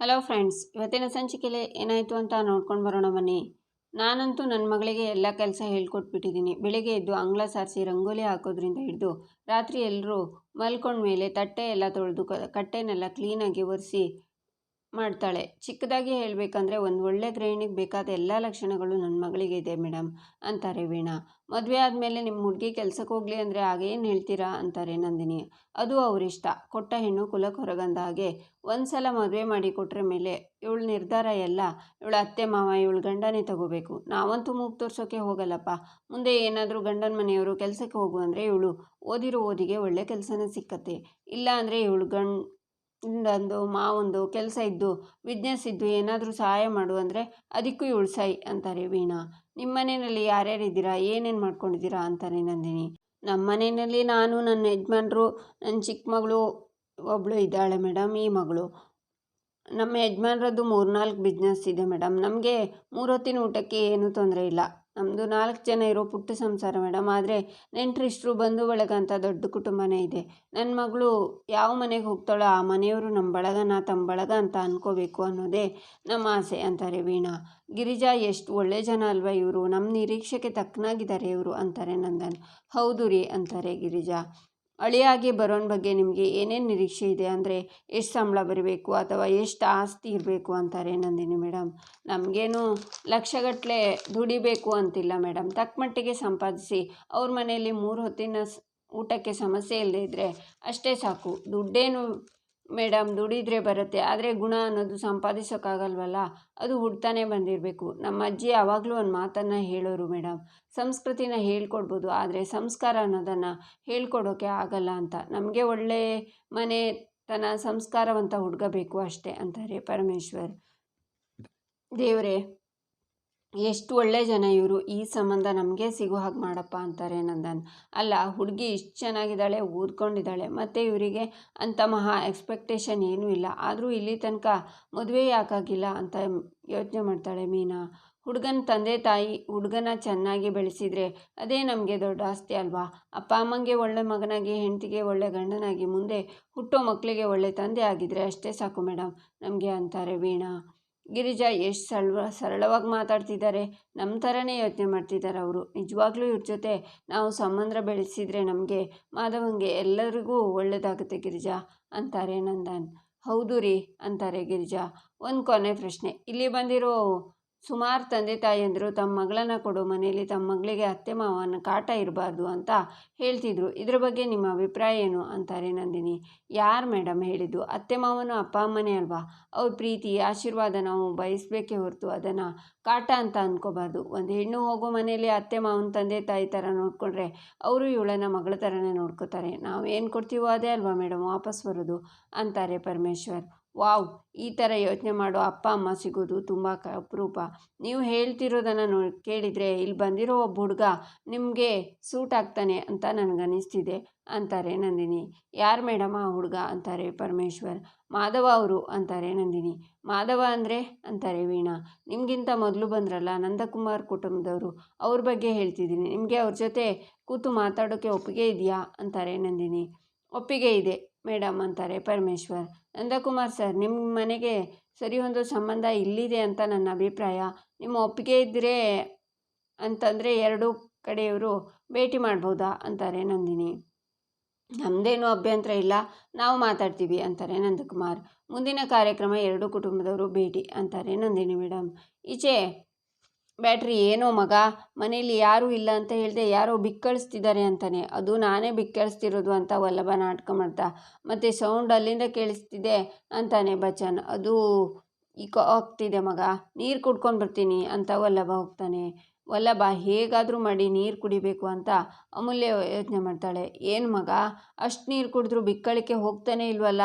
Hello friends, ಇವತ್ತಿನ ಸಂಚಿಕೆಲೆ ಏನಾಯಿತು ಅಂತ ನೋಡ್ಕೊಂಡು ಬರೋಣ ಬನ್ನಿ. ನಾನಂತೂ ನನ್ನ ಮಗಳಿಗೆ ಎಲ್ಲ ಕೆಲಸ ಹೇಳ್ಕೊಟ್ಬಿಟ್ಟಿದ್ದೀನಿ. ಬೆಳಿಗ್ಗೆ ಎದ್ದು ಅಂಗ್ಲ ಸಾರಿಸಿ ರಂಗೋಲಿ ಹಾಕೋದ್ರಿಂದ ಹಿಡಿದು ರಾತ್ರಿ ಎಲ್ಲರೂ ಮಲ್ಕೊಂಡ್ಮೇಲೆ ತಟ್ಟೆ ಎಲ್ಲ ತೊಳೆದು ಕಟ್ಟೆನೆಲ್ಲ ಕ್ಲೀನಾಗಿ ಒರೆಸಿ ಮಾಡ್ತಾಳೆ. ಚಿಕ್ಕದಾಗಿ ಹೇಳಬೇಕಂದ್ರೆ ಒಂದು ಒಳ್ಳೆ ಗೃಹಿಣಿಗೆ ಬೇಕಾದ ಎಲ್ಲ ಲಕ್ಷಣಗಳು ನನ್ನ ಮಗಳಿಗೆ ಇದೆ ಮೇಡಮ್ ಅಂತಾರೆ ವೀಣಾ. ಮದುವೆ ಆದಮೇಲೆ ನಿಮ್ಮ ಹುಡುಗಿ ಕೆಲಸಕ್ಕೆ ಹೋಗಲಿ ಅಂದರೆ ಆಗೇನು ಹೇಳ್ತೀರಾ? ಅಂತಾರೆ ನಂದಿನಿ. ಅದು ಅವರಿಷ್ಟ. ಕೊಟ್ಟ ಹೆಣ್ಣು ಕುಲಕ್ಕೆ ಹೊರಗಂದ ಹಾಗೆ ಒಂದು ಸಲ ಮದುವೆ ಮಾಡಿ ಕೊಟ್ಟರೆ ಮೇಲೆ ಇವಳ ನಿರ್ಧಾರ ಎಲ್ಲ, ಇವಳ ಅತ್ತೆ ಮಾವ ಇವಳು ಗಂಡನೇ ತಗೋಬೇಕು. ನಾವಂತೂ ಮೂಗು ತೋರ್ಸೋಕೆ ಹೋಗಲ್ಲಪ್ಪ. ಮುಂದೆ ಏನಾದರೂ ಗಂಡನ ಮನೆಯವರು ಕೆಲಸಕ್ಕೆ ಹೋಗು ಅಂದರೆ ಇವಳು ಓದಿರೋ ಓದಿಗೆ ಒಳ್ಳೆ ಕೆಲಸನ ಸಿಕ್ಕತ್ತೆ. ಇಲ್ಲ ಅಂದರೆ ಇವಳು ಗಂಡ್ ಇಂದೊಂದು ಮಾವೊಂದು ಕೆಲಸ ಇದ್ದು ಬಿಸ್ನೆಸ್ ಇದ್ದು ಏನಾದರೂ ಸಹಾಯ ಮಾಡು ಅಂದರೆ ಅದಕ್ಕೂ ಇವಳು ಸೈ ಅಂತಾರೆ ವೀಣಾ. ನಿಮ್ಮ ಮನೆಯಲ್ಲಿ ಯಾರ್ಯಾರಿದ್ದೀರಾ ಏನೇನು ಮಾಡ್ಕೊಂಡಿದ್ದೀರಾ? ಅಂತಾನೆ ನಂದಿನಿ. ನಮ್ಮ ಮನೆಯಲ್ಲಿ ನಾನು, ನನ್ನ ಯಜಮಾನ್ರು ನನ್ನ ಚಿಕ್ಕ ಮಗಳು ಒಬ್ಬಳು ಇದ್ದಾಳೆ ಮೇಡಮ್ ಈ ಮಗಳು. ನಮ್ಮ ಯಜಮಾನ್ರದ್ದು ಮೂರು ನಾಲ್ಕು ಬಿಸ್ನೆಸ್ ಇದೆ ಮೇಡಮ್ ನಮಗೆ ಮೂರೊತ್ತಿನ ಊಟಕ್ಕೆ ಏನೂ ತೊಂದರೆ ಇಲ್ಲ. ನಮ್ಮದು ನಾಲ್ಕು ಜನ ಇರೋ ಪುಟ್ಟ ಸಂಸಾರ ಮೇಡಮ್. ಆದರೆ ನೆಂಟರಿಷ್ಟರು ಬಂಧು ಬಳಗ ಅಂತ ದೊಡ್ಡ ಕುಟುಂಬನೇ ಇದೆ. ನನ್ನ ಮಗಳು ಯಾವ ಮನೆಗೆ ಹೋಗ್ತಾಳೋ ಆ ಮನೆಯವರು ನಮ್ಮ ಬಳಗನ ತಮ್ಮ ಬಳಗ ಅಂತ ಅಂದ್ಕೋಬೇಕು ಅನ್ನೋದೇ ನಮ್ಮ ಆಸೆ ಅಂತಾರೆ ವೀಣಾ. ಗಿರಿಜಾ ಎಷ್ಟು ಒಳ್ಳೆ ಜನ ಅಲ್ವಾ ಇವರು. ನಮ್ಮ ನಿರೀಕ್ಷೆಗೆ ತಕ್ಕನಾಗಿದ್ದಾರೆ ಇವರು ಅಂತಾರೆ ನಂದನ್ ಹೌದು ರೀ, ಅಂತಾರೆ ಗಿರಿಜಾ. ಅಳಿಯಾಗಿ ಬರೋನ ಬಗ್ಗೆ ನಿಮಗೆ ಏನೇನು ನಿರೀಕ್ಷೆ ಇದೆ? ಅಂದರೆ ಎಷ್ಟು ಸಂಬಳ ಬರಬೇಕು ಅಥವಾ ಎಷ್ಟು ಆಸ್ತಿ ಇರಬೇಕು ಅಂತಾರೆ ನಂದಿನಿ ಮೇಡಮ್ ನಮಗೇನು ಲಕ್ಷಗಟ್ಟಲೆ ದುಡಿಬೇಕು ಅಂತಿಲ್ಲ ಮೇಡಮ್ ತಕ್ಕ ಮಟ್ಟಿಗೆ ಸಂಪಾದಿಸಿ, ಅವ್ರ ಮನೆಯಲ್ಲಿ ಮೂರು ಹೊತ್ತಿನ ಊಟಕ್ಕೆ ಸಮಸ್ಯೆ ಇಲ್ಲದೇ ಇದ್ದರೆ ಅಷ್ಟೇ ಸಾಕು. ದುಡ್ಡೇನು ಮೇಡಮ್, ದುಡಿದ್ರೆ ಬರುತ್ತೆ, ಆದರೆ ಗುಣ ಅನ್ನೋದು ಸಂಪಾದಿಸೋಕ್ಕಾಗಲ್ವಲ್ಲ? ಅದು ಹುಡ್ತಾನೆ ಬಂದಿರಬೇಕು. ನಮ್ಮ ಅಜ್ಜಿ ಯಾವಾಗಲೂ ಒಂದು ಮಾತನ್ನು ಹೇಳೋರು ಮೇಡಮ್. ಸಂಸ್ಕೃತಿನ ಹೇಳ್ಕೊಡ್ಬೋದು, ಆದರೆ ಸಂಸ್ಕಾರ ಅನ್ನೋದನ್ನು ಹೇಳ್ಕೊಡೋಕ್ಕೆ ಆಗಲ್ಲ ಅಂತ. ನಮಗೆ ಒಳ್ಳೆ ಮನೆ ತನ್ನ ಸಂಸ್ಕಾರವಂತ ಹುಡ್ಗಬೇಕು ಅಷ್ಟೇ ಅಂತಾರೆ ಪರಮೇಶ್ವರ್. ದೇವರೇ. ಎಷ್ಟು ಒಳ್ಳೆ ಜನ ಇವರು, ಈ ಸಂಬಂಧ ನಮಗೆ ಸಿಗೋ ಹಾಗೆ ಮಾಡಪ್ಪ ಅಂತಾರೆ ನಂದನ್. ಅಲ್ಲ, ಹುಡುಗಿ ಇಷ್ಟು ಚೆನ್ನಾಗಿದ್ದಾಳೆ ಓದ್ಕೊಂಡಿದ್ದಾಳೆ ಮತ್ತು ಇವರಿಗೆ ಅಂತ ಮಹಾ ಎಕ್ಸ್ಪೆಕ್ಟೇಷನ್ ಏನೂ ಇಲ್ಲ. ಆದರೂ ಇಲ್ಲಿ ತನಕ ಮದುವೆ ಯಾಕಾಗಿಲ್ಲ ಅಂತ ಯೋಚನೆ ಮಾಡ್ತಾಳೆ ಮೀನಾ. ಹುಡುಗನ ತಂದೆ ತಾಯಿ, ಹುಡುಗನ ಚೆನ್ನಾಗಿ ಬೆಳೆಸಿದರೆ ಅದೇ ನಮಗೆ ದೊಡ್ಡ ಆಸ್ತಿ ಅಲ್ವಾ? ಅಪ್ಪ ಅಮ್ಮಂಗೆ ಒಳ್ಳೆ ಮಗನಾಗಿ, ಹೆಂಡತಿಗೆ ಒಳ್ಳೆ ಗಂಡನಾಗಿ ಮುಂದೆ ಹುಟ್ಟೋ ಮಕ್ಕಳಿಗೆ ಒಳ್ಳೆ ತಂದೆ ಆಗಿದ್ದರೆ ಅಷ್ಟೇ ಸಾಕು ಮೇಡಮ್ ನಮಗೆ ಅಂತಾರೆ ವೀಣಾ. ಗಿರಿಜಾ ಎಷ್ಟು ಸರಳ, ಸರಳವಾಗಿ ಮಾತಾಡ್ತಿದ್ದಾರೆ. ನಮ್ಮ ಥರನೇ ಯೋಚನೆ ಮಾಡ್ತಿದ್ದಾರೆ ಅವರು. ನಿಜವಾಗ್ಲೂ ಇವ್ರ ಜೊತೆ ನಾವು ಸಂಬಂಧ ಬೆಳೆಸಿದರೆ ನಮಗೆ, ಮಾಧವಂಗೆ ಎಲ್ಲರಿಗೂ ಒಳ್ಳೆಯದಾಗುತ್ತೆ ಗಿರಿಜಾ, ಅಂತಾರೆ ನಂದನ್. ಹೌದು ರೀ, ಅಂತಾರೆ ಗಿರಿಜಾ. ಒಂದು ಕೊನೆ ಪ್ರಶ್ನೆ. ಇಲ್ಲಿ ಬಂದಿರೋ ಸುಮಾರು ತಂದೆ ತಾಯಿಯಂದರು ತಮ್ಮ ಮಗಳನ್ನ ಕೊಡೋ, ಮನೆಯಲ್ಲಿ ತಮ್ಮ ಮಗಳಿಗೆ ಅತ್ತೆ ಮಾವನ ಕಾಟ ಇರಬಾರ್ದು ಅಂತ ಹೇಳ್ತಿದ್ರು. ಇದ್ರ ಬಗ್ಗೆ ನಿಮ್ಮ ಅಭಿಪ್ರಾಯ ಏನು? ಅಂತಾರೆ ನಂದಿನಿ. ಯಾರು ಮೇಡಮ್ ಹೇಳಿದ್ದು? ಅತ್ತೆ ಮಾವನು ಅಪ್ಪ ಅಮ್ಮನೇ ಅಲ್ವಾ? ಅವ್ರ ಪ್ರೀತಿ, ಆಶೀರ್ವಾದ ನಾವು ಬಯಸಬೇಕೇ ಹೊರತು ಅದನ್ನು ಕಾಟ ಅಂತ ಅಂದ್ಕೋಬಾರ್ದು ಒಂದು ಹೆಣ್ಣು ಹೋಗೋ ಮನೆಯಲ್ಲಿ ಅತ್ತೆ ಮಾವನ ತಂದೆ ತಾಯಿ ಥರ ನೋಡಿಕೊಂಡ್ರೆ ಅವರು ಇವಳನ್ನ ಮಗಳ ಥರನೇ ನೋಡ್ಕೋತಾರೆ. ನಾವು ಏನು ಕೊಡ್ತೀವೋ ಅದೇ ಅಲ್ವಾ ಮೇಡಮ್ ವಾಪಸ್ ಬರೋದು, ಅಂತಾರೆ ಪರಮೇಶ್ವರ್. ವಾವ್, ಈ ಥರ ಯೋಚನೆ ಮಾಡೋ ಅಪ್ಪ, ಅಮ್ಮ ಸಿಗೋದು ತುಂಬ ಕ, ಅಪರೂಪ. ನೀವು ಹೇಳ್ತಿರೋದನ್ನು ನೋ, ಕೇಳಿದರೆ ಇಲ್ಲಿ ಬಂದಿರೋ ಒಬ್ಬ ಹುಡುಗ ನಿಮಗೆ ಸೂಟ್ ಆಗ್ತಾನೆ ಅಂತ ನನಗನ್ನಿಸ್ತಿದೆ ಅಂತಾರೆ ನಂದಿನಿ. ಯಾರು ಮೇಡಮ್ ಆ ಹುಡುಗ? ಅಂತಾರೆ ಪರಮೇಶ್ವರ್. ಮಾಧವ ಅವರು? ಅಂತಾರೆ ನಂದಿನಿ. ಮಾಧವ ಅಂದರೆ? ಅಂತಾರೆ ವೀಣಾ. ನಿಮಗಿಂತ ಮೊದಲು ಬಂದ್ರಲ್ಲ ನಂದಕುಮಾರ್ ಕುಟುಂಬದವರು. ಅವ್ರ ಬಗ್ಗೆ ಹೇಳ್ತಿದ್ದೀನಿ. ನಿಮಗೆ ಅವ್ರ ಜೊತೆ ಕೂತು ಮಾತಾಡೋಕ್ಕೆ ಒಪ್ಪಿಗೆ ಇದೆಯಾ? ಅಂತಾರೆ ನಂದಿನಿ. ಒಪ್ಪಿಗೆ ಇದೆ. ಮೇಡಮ್ ಅಂತಾರೆ ಪರಮೇಶ್ವರ್. ನಂದಕುಮಾರ್ ಸರ್ ನಿಮ್ಮ ಮನೆಗೆ ಸರಿ ಒಂದು ಸಂಬಂಧ ಇಲ್ಲಿದೆ ಅಂತ ನನ್ನ ಅಭಿಪ್ರಾಯ. ನಿಮ್ಮ ಒಪ್ಪಿಗೆ ಇದ್ದರೆ ಅಂತಂದರೆ ಎರಡೂ ಕಡೆಯವರು ಭೇಟಿ ಮಾಡ್ಬೋದಾ ಅಂತಾರೆ ನಂದಿನಿ. ನಮ್ಮದೇನು ಅಭ್ಯಂತರ ಇಲ್ಲ, ನಾವು ಮಾತಾಡ್ತೀವಿ ಅಂತಾರೆ ನಂದಕುಮಾರ್. ಮುಂದಿನ ಕಾರ್ಯಕ್ರಮ ಎರಡು ಕುಟುಂಬದವರು ಭೇಟಿ ಅಂತಾರೆ ನಂದಿನಿ ಮೇಡಮ್. ಈಚೆ ಬ್ಯಾಟ್ರಿ ಏನೋ ಮಗ, ಮನೇಲಿ ಯಾರೂ ಇಲ್ಲ ಅಂತ ಹೇಳಿದೆ ಯಾರೋ ಬಿಕ್ಕಳಿಸ್ತಿದ್ದಾರೆ ಅಂತಾನೆ. ಅದು ನಾನೇ ಬಿಕ್ಕಳಿಸ್ತಿರೋದು ಅಂತ ವಲ್ಲಭ ನಾಟಕ ಮಾಡ್ತಾ, ಮತ್ತು ಸೌಂಡ್ ಅಲ್ಲಿಂದ ಕೇಳಿಸ್ತಿದೆ ಅಂತಾನೆ ಬಚ್ಚನ್. ಅದು ಈಗ ಆಗ್ತಿದೆ ಮಗ, ನೀರು ಕುಡ್ಕೊಂಡು ಬರ್ತೀನಿ ಅಂತ ವಲ್ಲಭ ಹೋಗ್ತಾನೆ. ವಲ್ಲಭ ಹೇಗಾದರೂ ಮಾಡಿ ನೀರು ಕುಡಿಬೇಕು ಅಂತ ಅಮೂಲ್ಯ ಯೋಚನೆ ಮಾಡ್ತಾಳೆ. ಏನು ಮಗ, ಅಷ್ಟು ನೀರು ಕುಡಿದ್ರೂ ಬಿಕ್ಕಳಿಕೆ ಹೋಗ್ತಾನೆ ಇಲ್ವಲ್ಲ?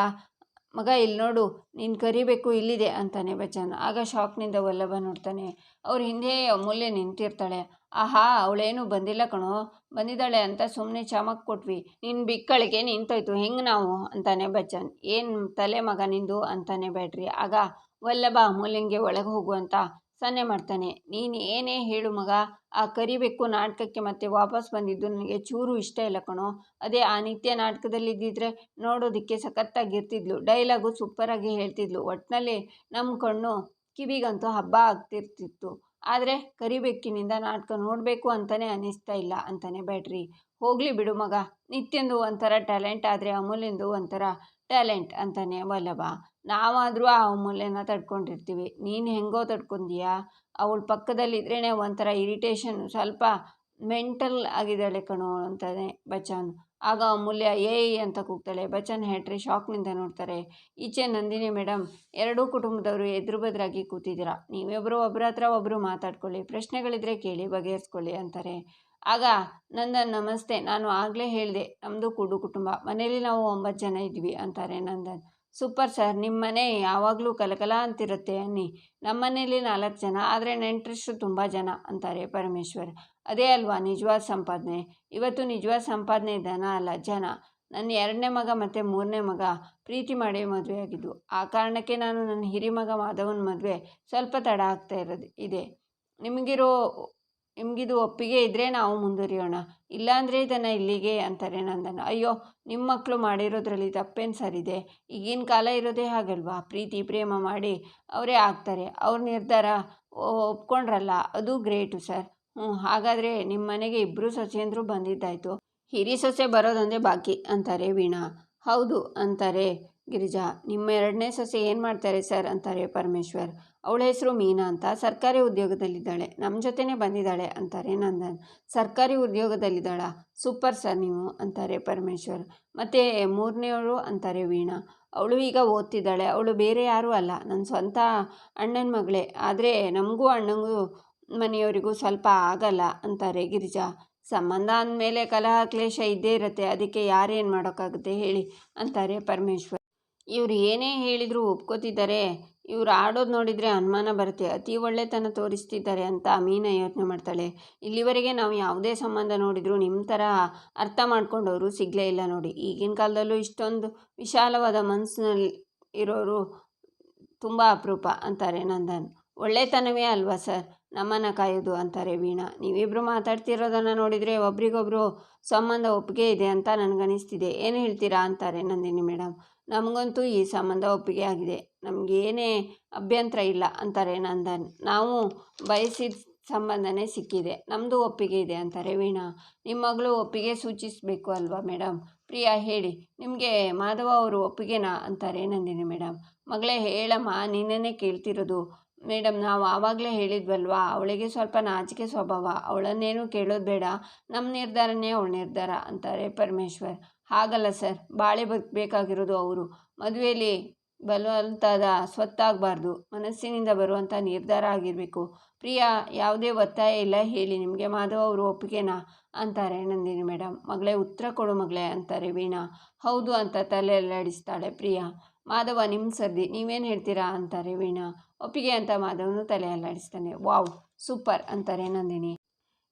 ಮಗ ಇಲ್ಲಿ ನೋಡು, ನೀನು ಕರಿಬೇಕು ಇಲ್ಲಿದೆ ಅಂತಾನೆ ಬಚ್ಚನ್. ಆಗ ಶಾಕ್ನಿಂದ ವಲ್ಲಭ ನೋಡ್ತಾನೆ, ಅವ್ರ ಹಿಂದೆ ಅಮೂಲ್ಯ ನಿಂತಿರ್ತಾಳೆ. ಆಹಾ, ಅವಳೇನು ಬಂದಿಲ್ಲ ಕಣೋ. ಬಂದಿದ್ದಾಳೆ ಅಂತ ಸುಮ್ಮನೆ ಚಮಕ್ ಕೊಟ್ವಿ. ನಿನ್ನ ಬಿಕ್ಕಳಿಗೆ ನಿಂತೋಯ್ತು, ಹೆಂಗೆ ನಾವು? ಅಂತಾನೆ ಬಚ್ಚನ್. ಏನು ತಲೆ ಮಗ ನಿಂದು? ಅಂತಾನೆ ಬ್ಯಾಟ್ರಿ ಆಗ ವಲ್ಲಭ ಅಮೂಲ್ಯಂಗೆ ಒಳಗೆ ಹೋಗು ಅಂತ ಸನ್ನೆ ಮಾಡ್ತಾನೆ. ನೀನು ಏನೇ ಹೇಳು ಮಗ, ಆ ಕರಿಬೇಕು ನಾಟಕಕ್ಕೆ ಮತ್ತೆ ವಾಪಸ್ ಬಂದಿದ್ದು ನನಗೆ ಚೂರು ಇಷ್ಟ ಇಲ್ಲ ಕಣೋ. ಅದೇ ಆ ನಿತ್ಯ ನಾಟಕದಲ್ಲಿ ಇದ್ದಿದ್ರೆ ನೋಡೋದಕ್ಕೆ ಸಖತ್ತಾಗಿರ್ತಿದ್ಲು. ಡೈಲಾಗು ಸೂಪರಾಗಿ ಹೇಳ್ತಿದ್ಲು. ಒಟ್ಟಿನಲ್ಲಿ ನಮ್ಮ ಕಣ್ಣು ಕಿವಿಗಂತೂ ಹಬ್ಬ ಆಗ್ತಿರ್ತಿತ್ತು. ಆದರೆ ಕರಿಬೆಕ್ಕಿನಿಂದ ನಾಟಕ ನೋಡಬೇಕು ಅಂತಲೇ ಅನ್ನಿಸ್ತಾ ಇಲ್ಲ ಅಂತಾನೆ ಬ್ಯಾಟ್ರಿ ಹೋಗಲಿ ಬಿಡು ಮಗ, ನಿತ್ಯಂದು ಒಂಥರ ಟ್ಯಾಲೆಂಟ್ ಆದರೆ ಅಮೂಲ್ಯಂದು ಒಂಥರ ಟ್ಯಾಲೆಂಟ್ ಅಂತಾನೆ ವಲ್ಲಭ. ನಾವಾದರೂ ಆ ಅಮೂಲ್ಯನ ತಡ್ಕೊಂಡಿರ್ತೀವಿ. ನೀನು ಹೆಂಗೋ ತಡ್ಕೊಂಡೀಯಾ? ಅವಳ ಪಕ್ಕದಲ್ಲಿದ್ರೇ ಒಂಥರ ಇರಿಟೇಷನ್, ಸ್ವಲ್ಪ ಮೆಂಟಲ್ ಆಗಿದ್ದಾಳೆ ಕಣೋ ಅಂತಾನೆ ಬಚ್ಚನ್. ಆಗ ಅಮೂಲ್ಯ ಏಯ್ ಅಂತ ಕೂಗ್ತಾಳೆ. ಬಚ್ಚನ್ ಹೆಟ್ರಿ ಶಾಕ್ನಿಂದ ನೋಡ್ತಾರೆ. ಈಚೆ ನಂದಿನಿ ಮೇಡಮ್ ಎರಡೂ ಕುಟುಂಬದವರು ಎದುರು ಬದ್ರಾಗಿ ಕೂತಿದ್ದೀರಾ? ನೀವಿಬ್ಬರು ಒಬ್ಬರ ಹತ್ರ ಒಬ್ಬರು ಮಾತಾಡ್ಕೊಳ್ಳಿ. ಪ್ರಶ್ನೆಗಳಿದ್ರೆ ಕೇಳಿ, ಬಗೆಹರಿಸ್ಕೊಳ್ಳಿ ಅಂತಾರೆ. ಆಗ ನಂದನ್, ನಮಸ್ತೆ. ನಾನು ಆಗಲೇ ಹೇಳಿದೆ ನಮ್ಮದು ಕೂಡು ಕುಟುಂಬ. ಮನೇಲಿ ನಾವು ಒಂಬತ್ತು ಜನ ಇದ್ವಿ ಅಂತಾರೆ ನಂದನ್. ಸೂಪರ್ ಸರ್ ನಿಮ್ಮ ಮನೆ ಯಾವಾಗಲೂ ಕಲಕಲ ಅಂತಿರುತ್ತೆ ಅನ್ನಿ. ನಮ್ಮ ಮನೇಲಿ ನಾಲ್ಕು ಜನ, ಆದರೆ ನೆಂಟರಿಷ್ಟು ತುಂಬ ಜನ, ಅಂತಾರೆ ಪರಮೇಶ್ವರ್. ಅದೇ ಅಲ್ವಾ, ನಿಜವಾದ ಸಂಪಾದನೆ. ಇವತ್ತು ನಿಜವಾದ ಸಂಪಾದನೆ ದನ ಅಲ್ಲ, ಜನ. ನನ್ನ ಎರಡನೇ ಮಗ ಮತ್ತು ಮೂರನೇ ಮಗ. ಪ್ರೀತಿ ಮಾಡಿ ಮದುವೆ ಆಗಿದ್ದು. ಆ ಕಾರಣಕ್ಕೆ ನಾನು ನನ್ನ ಹಿರಿಮಗ ಮಾಧವನ ಮದುವೆ ಸ್ವಲ್ಪ ತಡ ಆಗ್ತಾ ಇರೋದು, ಇದೆ. ನಿಮಗಿರೋ ನಿಮಗಿದು ಒಪ್ಪಿಗೆ ಇದ್ದರೆ ನಾವು ಮುಂದುವರಿಯೋಣ. ಇಲ್ಲಾಂದರೆ ಇದನ್ನು ಇಲ್ಲಿಗೆ ಅಂತಾರೆ ನಂದನ. ಅಯ್ಯೋ ನಿಮ್ಮ ಮಕ್ಕಳು ಮಾಡಿರೋದ್ರಲ್ಲಿ ತಪ್ಪೇನು ಸರಿದೆ? ಈಗಿನ ಕಾಲ ಇರೋದೇ ಹಾಗಲ್ವಾ? ಪ್ರೀತಿ, ಪ್ರೇಮ ಮಾಡಿ ಅವರೇ ಆಗ್ತಾರೆ. ಅವ್ರ ನಿರ್ಧಾರ ಒಪ್ಕೊಂಡ್ರಲ್ಲ, ಅದು ಗ್ರೇಟು ಸರ್. ಹ್ಞೂ ಹಾಗಾದರೆ ನಿಮ್ಮ ಮನೆಗೆ ಇಬ್ಬರು ಸೊಸೆಯಂದರು ಬಂದಿದ್ದಾಯಿತು. ಹಿರಿ ಸೊಸೆ ಬರೋದೊಂದೇ ಬಾಕಿ, ಅಂತಾರೆ ವೀಣಾ. ಹೌದು, ಅಂತಾರೆ ಗಿರಿಜಾ, ನಿಮ್ಮ ಎರಡನೇ ಸೊಸೆ ಏನು ಮಾಡ್ತಾರೆ ಸರ್? ಅಂತಾರೆ ಪರಮೇಶ್ವರ್. ಅವಳ ಹೆಸರು ಮೀನಾ ಅಂತ ಸರ್ಕಾರಿ ಉದ್ಯೋಗದಲ್ಲಿದ್ದಾಳೆ. ನಮ್ಮ ಜೊತೆನೇ ಬಂದಿದ್ದಾಳೆ ಅಂತಾರೆ ನಂದನ್. ಸರ್ಕಾರಿ ಉದ್ಯೋಗದಲ್ಲಿದ್ದಾಳ? ಸೂಪರ್ ಸರ್ ನೀವು, ಅಂತಾರೆ ಪರಮೇಶ್ವರ್. ಮತ್ತು ಮೂರನೆಯವರು ಅಂತಾರೆ ವೀಣಾ. ಅವಳು ಈಗ ಓದ್ತಿದ್ದಾಳೆ. ಅವಳು ಬೇರೆ ಯಾರೂ ಅಲ್ಲ. ನನ್ನ ಸ್ವಂತ ಅಣ್ಣನ ಮಗಳೇ. ಆದರೆ ನಮಗೂ ಅಣ್ಣಂಗೂ ಮನೆಯವರಿಗೂ ಸ್ವಲ್ಪ ಆಗಲ್ಲ, ಅಂತಾರೆ ಗಿರಿಜಾ. ಸಂಬಂಧ ಅಂದಮೇಲೆ ಕಲಹ, ಕ್ಲೇಶ ಇದ್ದೇ ಇರುತ್ತೆ. ಅದಕ್ಕೆ ಯಾರೇನು ಮಾಡೋಕ್ಕಾಗುತ್ತೆ ಹೇಳಿ, ಅಂತಾರೆ ಪರಮೇಶ್ವರ್. ಇವ್ರು ಏನೇ ಹೇಳಿದರೂ ಒಪ್ಕೋತಿದ್ದಾರೆ. ಇವ್ರು ಆಡೋದು ನೋಡಿದರೆ ಅನುಮಾನ ಬರುತ್ತೆ. ಅತಿ ಒಳ್ಳೆತನ ತೋರಿಸ್ತಿದ್ದಾರೆ ಅಂತ ಮೀನಾ ಯೋಚನೆ ಮಾಡ್ತಾಳೆ. ಇಲ್ಲಿವರೆಗೆ ನಾವು ಯಾವುದೇ ಸಂಬಂಧ ನೋಡಿದರೂ ನಿಮ್ಮ ಥರ ಅರ್ಥ ಮಾಡ್ಕೊಂಡವರು ಸಿಗಲೇ ಇಲ್ಲ ನೋಡಿ. ಈಗಿನ ಕಾಲದಲ್ಲೂ ಇಷ್ಟೊಂದು ವಿಶಾಲವಾದ ಮನಸ್ಸಿನಲ್ಲಿ ಇರೋರು ತುಂಬ ಅಪರೂಪ ಅಂತಾರೆ ನಂದನ್. ಒಳ್ಳೆತನವೇ ಅಲ್ವಾ ಸರ್? ನಮ್ಮನ್ನು ಕಾಯೋದು ಅಂತಾರೆ ವೀಣಾ. ನೀವಿಬ್ಬರು ಮಾತಾಡ್ತಿರೋದನ್ನು ನೋಡಿದರೆ ಒಬ್ರಿಗೊಬ್ರು ಸಂಬಂಧ ಒಪ್ಪಿಗೆ ಇದೆ ಅಂತ ನನಗನ್ನಿಸ್ತಿದೆ. ಏನು ಹೇಳ್ತೀರಾ ಅಂತಾರೆ ನಂದಿನಿ ಮೇಡಮ್ ನಮಗಂತೂ ಈ ಸಂಬಂಧ ಒಪ್ಪಿಗೆ ಆಗಿದೆ. ನಮಗೇನೇ ಅಭ್ಯಂತರ ಇಲ್ಲ ಅಂತಾರೆ ನಂದನ್. ನಾವು ಬಯಸಿದ ಸಂಬಂಧನೇ ಸಿಕ್ಕಿದೆ. ನಮ್ಮದು ಒಪ್ಪಿಗೆ ಇದೆ ಅಂತಾರೆ ವೀಣಾ. ನಿಮ್ಮ ಮಗಳು ಒಪ್ಪಿಗೆ ಸೂಚಿಸಬೇಕು ಅಲ್ವಾ ಮೇಡಮ್ ಪ್ರಿಯಾ ಹೇಳಿ. ನಿಮಗೆ ಮಾಧವ ಅವರು ಒಪ್ಪಿಗೆನಾ ಅಂತಾರೆ ನಂದಿನಿ ಮೇಡಮ್ ಮಗಳೇ ಹೇಳಮ್ಮ ನಿನ್ನೇ ಕೇಳ್ತಿರೋದು. ಮೇಡಮ್, ನಾವು ಆವಾಗಲೇ ಹೇಳಿದ್ವಲ್ವಾ, ಅವಳಿಗೆ ಸ್ವಲ್ಪ ನಾಚಿಕೆ ಸ್ವಭಾವ, ಅವಳನ್ನೇನು ಕೇಳೋದು ಬೇಡ ನಮ್ಮ ನಿರ್ಧಾರನೇ ಅವಳ ನಿರ್ಧಾರ ಅಂತಾರೆ ಪರಮೇಶ್ವರ್. ಹಾಗಲ್ಲ ಸರ್, ಬಾಳೆ ಬೇಕಾಗಿರೋದು ಅವರು. ಮದುವೆಯಲ್ಲಿ ಬಲವಂತದ ಸ್ವತ್ತಾಗಬಾರ್ದು, ಮನಸ್ಸಿನಿಂದ ಬರುವಂಥ ನಿರ್ಧಾರ ಆಗಿರಬೇಕು. ಪ್ರಿಯಾ, ಯಾವುದೇ ಒತ್ತಾಯ ಇಲ್ಲ, ಹೇಳಿ, ನಿಮಗೆ ಮಾಧವ್ ಅವರು ಒಪ್ಪಿಗೆನಾ? ಅಂತಾರೆ ನಂದಿನಿ ಮೇಡಮ್. ಮಗಳೇ, ಉತ್ತರ ಕೊಡು ಮಗಳೇ, ಅಂತಾರೆ ವೀಣಾ. ಹೌದು ಅಂತ ತಲೆ ಅಲ್ಲಾಡಿಸ್ತಾಳೆ ಪ್ರಿಯಾ. ಮಾಧವ ನಿಮ್ಮ ಸರ್ದಿ, ನೀವೇನು ಹೇಳ್ತೀರಾ ಅಂತಾರೆ ವೀಣಾ. ಒಪ್ಪಿಗೆ ಅಂತ ಮಾಧವನು ತಲೆ ಅಲ್ಲಾಡಿಸ್ತಾನೆ. ವಾವ್, ಸೂಪರ್ ಅಂತಾರೆ ನಂದಿನಿ.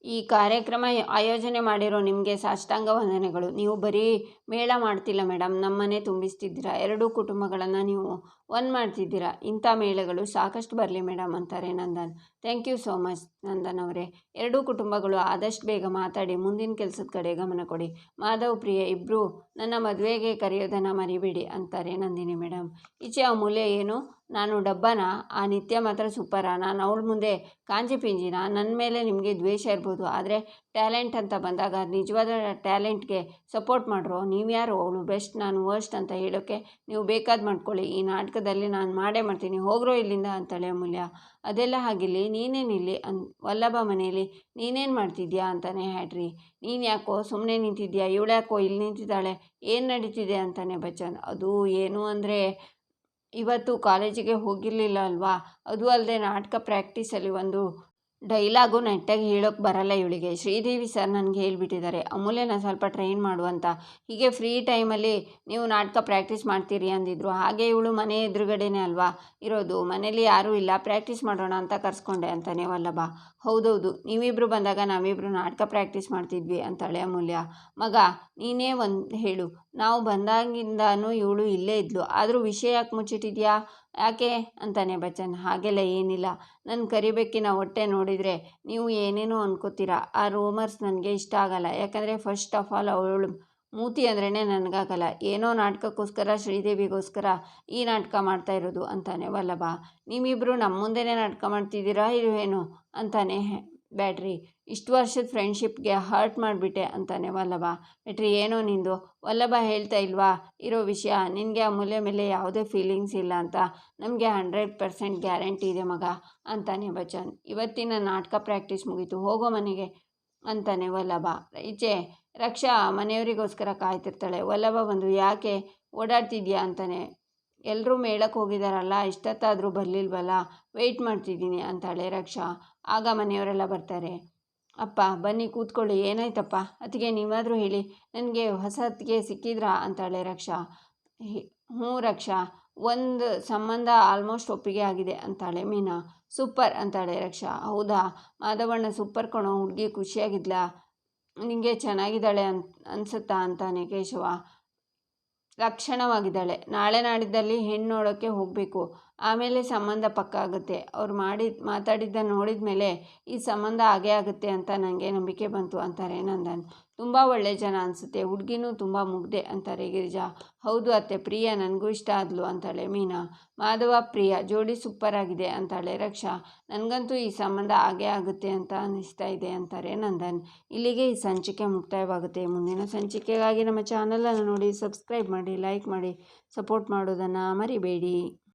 ಈ ಕಾರ್ಯಕ್ರಮ ಆಯೋಜನೆ ಮಾಡಿರೋ ನಿಮಗೆ ಸಾಷ್ಟಾಂಗ ವಂದನೆಗಳು. ನೀವು ಬರೀ ಮೇಳ ಮಾಡ್ತಿಲ್ಲ ಮೇಡಮ್ ನಮ್ಮನೆ ತುಂಬಿಸ್ತಿದ್ದೀರಾ. ಎರಡೂ ಕುಟುಂಬಗಳನ್ನು ನೀವು ಒನ್ ಮಾಡ್ತಿದ್ದೀರಾ. ಇಂಥ ಮೇಳಗಳು ಸಾಕಷ್ಟು ಬರಲಿ ಮೇಡಮ್ ಅಂತಾರೆ Nandan. Thank you so much Nandan ಅವರೇ. ಎರಡೂ ಕುಟುಂಬಗಳು ಆದಷ್ಟು ಬೇಗ ಮಾತಾಡಿ ಮುಂದಿನ ಕೆಲಸದ ಕಡೆ ಗಮನ ಕೊಡಿ. ಮಾಧವ್ ಪ್ರಿಯ ಇಬ್ಬರು ನನ್ನ ಮದುವೆಗೆ ಕರೆಯೋದನ್ನು ಮರಿಬೇಡಿ ಅಂತಾರೆ ನಂದಿನಿ ಮೇಡಮ್ ಈಚೆ ಅಮೂಲ್ಯ ಏನು? ನಾನು ಡಬ್ಬನ? ಆ ನಿತ್ಯ ಮಾತ್ರ ಸೂಪರ? ನಾನು ಅವಳ ಮುಂದೆ ಕಾಂಜಿ ಪಿಂಜಿನ? ನನ್ನ ಮೇಲೆ ನಿಮಗೆ ದ್ವೇಷ ಇರ್ಬೋದು. ಆದರೆ ಟ್ಯಾಲೆಂಟ್ ಅಂತ ಬಂದಾಗ ನಿಜವಾದ ಟ್ಯಾಲೆಂಟ್ಗೆ ಸಪೋರ್ಟ್ ಮಾಡ್ರೋ, ನೀವು ಯಾರು? ಅವಳು ಬೆಸ್ಟ್, ನಾನು ವರ್ಸ್ಟ್ ಅಂತ ಹೇಳೋಕ್ಕೆ ನೀವು ಬೇಕಾದ ಮಾಡ್ಕೊಳ್ಳಿ. ಈ ನಾಟಕದಲ್ಲಿ ನಾನು ಮಾಡೇ ಮಾಡ್ತೀನಿ, ಹೋಗ್ರೋ ಇಲ್ಲಿಂದ ಅಂತಾಳೆ ಅಮೂಲ್ಯ. ಅದೆಲ್ಲ ಹಾಗಿಲ್ಲಿ ನೀನೇನಿಲ್ಲಿ ಅನ್, ವಲ್ಲಭ ಮನೆಯಲ್ಲಿ ನೀನೇನು ಮಾಡ್ತಿದ್ಯಾ ಅಂತಾನೆ ಹ್ಯಾಡ್ರಿ ನೀನು ಯಾಕೋ ಸುಮ್ಮನೆ ನಿಂತಿದ್ಯಾ? ಇವಳು ಯಾಕೋ ಇಲ್ಲಿ ನಿಂತಿದ್ದಾಳೆ? ಏನು ನಡೀತಿದೆ ಅಂತಾನೆ ಬಚ್ಚನ್. ಅದು ಏನು ಅಂದರೆ, ಇವತ್ತು ಕಾಲೇಜಿಗೆ ಹೋಗಿರಲಿಲ್ಲ ಅಲ್ವಾ? ಅದು ಅಲ್ಲದೆ ನಾಟಕ ಪ್ರಾಕ್ಟೀಸಲ್ಲಿ ಒಂದು ಡೈಲಾಗು ನೆಟ್ಟಾಗಿ ಹೇಳೋಕೆ ಬರಲ್ಲ ಇವಳಿಗೆ. ಶ್ರೀದೇವಿ ಸರ್ ನನಗೆ ಹೇಳಿಬಿಟ್ಟಿದ್ದಾರೆ ಅಮೂಲ್ಯನ ಸ್ವಲ್ಪ ಟ್ರೈನ್ ಮಾಡುವಂತ ಹೀಗೆ ಫ್ರೀ ಟೈಮಲ್ಲಿ ನೀವು ನಾಟಕ ಪ್ರಾಕ್ಟೀಸ್ ಮಾಡ್ತೀರಿ ಅಂದಿದ್ರು. ಹಾಗೆ ಇವಳು ಮನೆ ಎದುರುಗಡೆನೇ ಅಲ್ವಾ? ಇರೋದು. ಮನೇಲಿ ಯಾರೂ ಇಲ್ಲ. ಪ್ರಾಕ್ಟೀಸ್ ಮಾಡೋಣ ಅಂತ ಕರ್ಸ್ಕೊಂಡೆ ಅಂತಾನೆ ವಲ್ಲಭ. ಹೌದೌದು. ನೀವಿಬ್ಬರು ಬಂದಾಗ ನಾವಿಬ್ಬರು ನಾಟಕ ಪ್ರಾಕ್ಟೀಸ್ ಮಾಡ್ತಿದ್ವಿ ಅಂತಾಳೆ ಅಮೂಲ್ಯ. ಮಗ, ನೀನೇ ಒಂದು ಹೇಳು. ನಾವು ಬಂದಾಗಿಂದನೂ ಇವಳು ಇಲ್ಲೇ ಇದ್ಲು. ಆದರೂ ವಿಷಯ ಯಾಕೆ ಮುಚ್ಚಿಟ್ಟಿದ್ಯಾ? ಯಾಕೆ? ಅಂತಾನೆ ಬಚ್ಚನ್. ಹಾಗೆಲ್ಲ ಏನಿಲ್ಲ. ನನ್ನ ಕರಿಬೇಕಿನ ಹೊಟ್ಟೆ ನೋಡಿದರೆ ನೀವು ಏನೇನೋ ಅನ್ಕೋತೀರಾ. ಆ ರೂಮರ್ಸ್ ನನಗೆ ಇಷ್ಟ ಆಗಲ್ಲ. ಯಾಕಂದರೆ ಫಸ್ಟ್ ಆಫ್ ಆಲ್ ಅವಳು ಮೂತಿ ಅಂದ್ರೇ ನನಗಾಗಲ್ಲ. ಏನೋ ನಾಟಕಕ್ಕೋಸ್ಕರ, ಶ್ರೀದೇವಿಗೋಸ್ಕರ ಈ ನಾಟಕ ಮಾಡ್ತಾ ಇರೋದು ಅಂತಾನೆ ವಲ್ಲಭ. ನೀವಿಬ್ಬರು ನಮ್ಮ ಮುಂದೆನೇ ನಾಟಕ ಮಾಡ್ತಿದ್ದೀರಾ ಏನು ಅಂತಾನೆ ಬ್ಯಾಟ್ರಿ ಇಷ್ಟು ವರ್ಷದ ಫ್ರೆಂಡ್ಶಿಪ್ಗೆ ಹರ್ಟ್ ಮಾಡಿಬಿಟ್ಟೆ ಅಂತಾನೆ ವಲ್ಲಭ. ಬ್ಯಾಟ್ರಿ ಏನೋ ನಿಂದು. ವಲ್ಲಭ ಹೇಳ್ತಾ ಇಲ್ವಾ, ಇರೋ ವಿಷಯ. ನಿನಗೆ ಅಮೂಲ್ಯ ಮೇಲೆ ಯಾವುದೇ ಫೀಲಿಂಗ್ಸ್ ಇಲ್ಲ ಅಂತ. ನಮಗೆ ಹಂಡ್ರೆಡ್ ಪರ್ಸೆಂಟ್ ಗ್ಯಾರಂಟಿ ಇದೆ ಮಗ ಅಂತಾನೆ ಬಚ್ಚನ್. ಇವತ್ತಿನ ನಾಟಕ ಪ್ರಾಕ್ಟೀಸ್ ಮುಗೀತು. ಹೋಗೋ ಮನೆಗೆ ಅಂತಾನೆ ವಲ್ಲಭ. ಈಚೆ ರಕ್ಷಾ ಮನೆಯವರಿಗೋಸ್ಕರ ಕಾಯ್ತಿರ್ತಾಳೆ. ವಲ್ಲಭ ಬಂದು, ಯಾಕೆ ಓಡಾಡ್ತಿದ್ಯಾ? ಅಂತಾನೆ. ಎಲ್ಲರೂ ಮೇಳಕ್ಕೆ ಹೋಗಿದಾರಲ್ಲ, ಇಷ್ಟೊತ್ತಾದರೂ ಬರಲಿಲ್ವಲ್ಲ? ವೆಯ್ಟ್ ಮಾಡ್ತಿದ್ದೀನಿ ಅಂತಾಳೆ ರಕ್ಷಾ. ಆಗ ಮನೆಯವರೆಲ್ಲ ಬರ್ತಾರೆ. ಅಪ್ಪ, ಬನ್ನಿ ಕೂತ್ಕೊಳ್ಳಿ, ಏನಾಯ್ತಪ್ಪ? ಅತ್ತಿಗೆ ನೀವಾದರೂ ಹೇಳಿ, ನನಗೆ ಹೊಸ ಸಿಕ್ಕಿದ್ರಾ? ಅಂತಾಳೆ ರಕ್ಷಾ. ಹ್ಞೂ ರಕ್ಷಾ, ಒಂದು ಸಂಬಂಧ ಆಲ್ಮೋಸ್ಟ್ ಒಪ್ಪಿಗೆ ಆಗಿದೆ ಅಂತಾಳೆ ಮೀನಾ. ಸೂಪರ್ ಅಂತಾಳೆ ರಕ್ಷಾ. ಹೌದಾ? ಮಾಧವಣ್ಣ ಸೂಪರ್ ಕಣೋ, ಹುಡುಗಿ ಖುಷಿಯಾಗಿದ್ಲಾ? ನಿನಗೆ ಚೆನ್ನಾಗಿದ್ದಾಳೆ ಅನ್ ಅನಿಸುತ್ತಾ ಅಂತಾನೆ ಕೇಶವ. ಲಕ್ಷಣವಾಗಿದ್ದಾಳೆ ನಾಳೆ ನಾಡಿದ್ದಲ್ಲಿ ಹೆಣ್ಣು ನೋಡೋಕ್ಕೆ ಹೋಗಬೇಕು. ಆಮೇಲೆ ಸಂಬಂಧ ಪಕ್ಕ ಆಗುತ್ತೆ. ಅವ್ರು ಮಾಡಿ ಮಾತಾಡಿದ್ದ ನೋಡಿದ ಮೇಲೆ ಈ ಸಂಬಂಧ ಆಗೇ ಆಗುತ್ತೆ ಅಂತ ನನಗೆ ನಂಬಿಕೆ ಬಂತು ಅಂತಾರೆ ನಂದನ್. ತುಂಬ ಒಳ್ಳೆ ಜನ ಅನಿಸುತ್ತೆ. ಹುಡುಗಿನೂ ತುಂಬ ಮುಗ್ದೆ ಅಂತಾರೆ, ಗಿರಿಜಾ. ಹೌದು ಅತ್ತೆ, ಪ್ರಿಯ ನನಗೂ ಇಷ್ಟ ಆದ್ಲು ಅಂತಾಳೆ ಮೀನಾ. ಮಾಧವ, ಪ್ರಿಯ, ಜೋಡಿ ಸೂಪರ್ ಆಗಿದೆ ಅಂತಾಳೆ ರಕ್ಷಾ. ನನಗಂತೂ ಈ ಸಂಬಂಧ ಆಗೇ ಆಗುತ್ತೆ ಅಂತ ಅನಿಸ್ತಾ ಇದೆ ಅಂತಾರೆ ನಂದನ್. ಇಲ್ಲಿಗೆ ಈ ಸಂಚಿಕೆ ಮುಕ್ತಾಯವಾಗುತ್ತೆ. ಮುಂದಿನ ಸಂಚಿಕೆಗಾಗಿ ನಮ್ಮ ಚಾನಲನ್ನು ನೋಡಿ ಸಬ್ಸ್ಕ್ರೈಬ್ ಮಾಡಿ ಲೈಕ್ ಮಾಡಿ ಸಪೋರ್ಟ್ ಮಾಡೋದನ್ನು ಮರಿಬೇಡಿ.